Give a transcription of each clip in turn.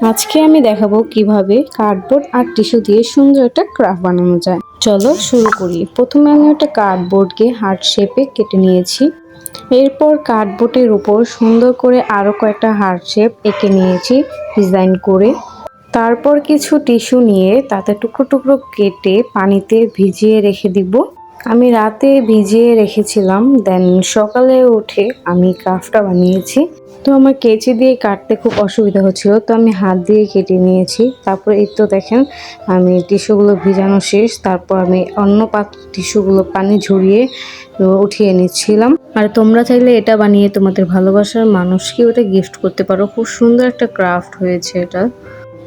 আজকে আমি দেখাবো কীভাবে কার্ডবোর্ড আর টিস্যু দিয়ে সুন্দর একটা ক্রাফট বানানো যায়। চলো শুরু করি। প্রথমে আমি একটা কার্ডবোর্ডকে হার্ট শেপে কেটে নিয়েছি। এরপর কার্ডবোর্ডের উপর সুন্দর করে আরও কয়েকটা হার্ট শেপ এঁকে নিয়েছি ডিজাইন করে। তারপর কিছু টিস্যু নিয়ে তাতে টুকরো টুকরো কেটে পানিতে ভিজিয়ে রেখে দিব। আমি রাতে ভিজিয়ে রেখেছিলাম দেন সকালে উঠে আমি ক্রাফটটা বানিয়েছি। তো আমার কেচি দিয়ে কাটতে খুব অসুবিধা হচ্ছিল, তো আমি হাত দিয়ে কেটে নিয়েছি। তারপর এই তো দেখেন, আমি টিস্যুগুলো ভিজানো শেষ, তারপর আমি অন্য পাত্র টিস্যুগুলো পানি ঝরিয়ে উঠিয়ে নিচ্ছিলাম। আর তোমরা চাইলে এটা বানিয়ে তোমাদের ভালোবাসার মানুষকে ওটা গিফট করতে পারো। খুব সুন্দর একটা ক্রাফট হয়েছে এটা।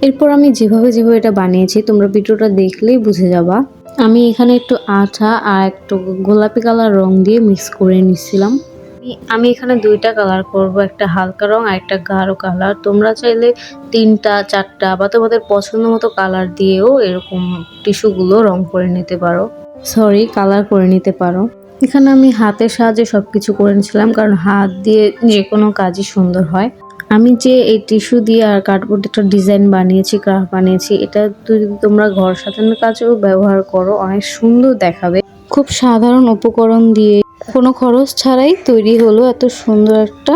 এরপর আমি যেভাবে যেভাবে এটা বানিয়েছি, তোমরা ভিডিওটা দেখলেই বুঝে যাবা। আমি এখানে একটু আঠা আর একটু গোলাপি কালার রং দিয়ে মিক্স করে নিচ্ছিলাম আমি- আমি এখানে দুইটা কালার করব, একটা হালকা রং আর একটা গাঢ় কালার। তোমরা চাইলে তিনটা, চারটা বা তোমাদের পছন্দ মতো কালার দিয়েও এরকম টিস্যুগুলো রং করে নিতে পারো। সরি, কালার করে নিতে পারো। এখানে আমি হাতের সাহায্যে সব কিছু করে নিয়েছিলাম, কারণ হাত দিয়ে যে কোনো কাজই সুন্দর হয়। আমি যে এই টিস্যু দিয়ে আর কার্ডবোর্ড একটা ডিজাইন বানিয়েছি ক্রাফট বানিয়েছি, এটা যদি তোমরা ঘর সাজানোর কাজেও ব্যবহার করো, অনেক সুন্দর দেখাবে। খুব সাধারণ উপকরণ দিয়ে কোনো খরচ ছাড়াই তৈরি হলো এত সুন্দর একটা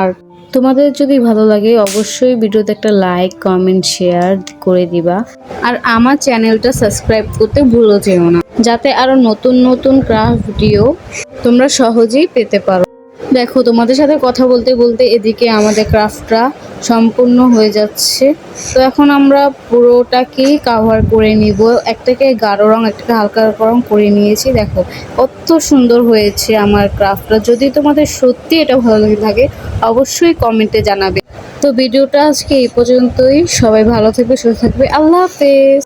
আর্ট তোমাদের যদি ভালো লাগে, অবশ্যই ভিডিওতে একটা লাইক কমেন্ট শেয়ার করে দিবা। আর আমার চ্যানেলটা সাবস্ক্রাইব করতে ভুলো যেও না, যাতে আরও নতুন নতুন ক্রাফট ভিডিও তোমরা সহজেই পেতে পারো। দেখো, তোমাদের সাথে কথা বলতে বলতে এদিকে আমাদের ক্রাফটটা সম্পূর্ণ হয়ে যাচ্ছে। তো এখন আমরা পুরোটাকেই কাভার করে নিব। একটাকে গাঢ় রং, একটাকে হালকা রং করে নিয়েছি। দেখো, কত সুন্দর হয়েছে আমার ক্রাফটটা যদি তোমাদের সত্যি এটা ভালো লাগে থাকে, অবশ্যই কমেন্টে জানাবে। তো ভিডিওটা আজকে এই পর্যন্তই। সবাই ভালো থাকবে, সুস্থ থাকবে। আল্লাহ হাফেজ।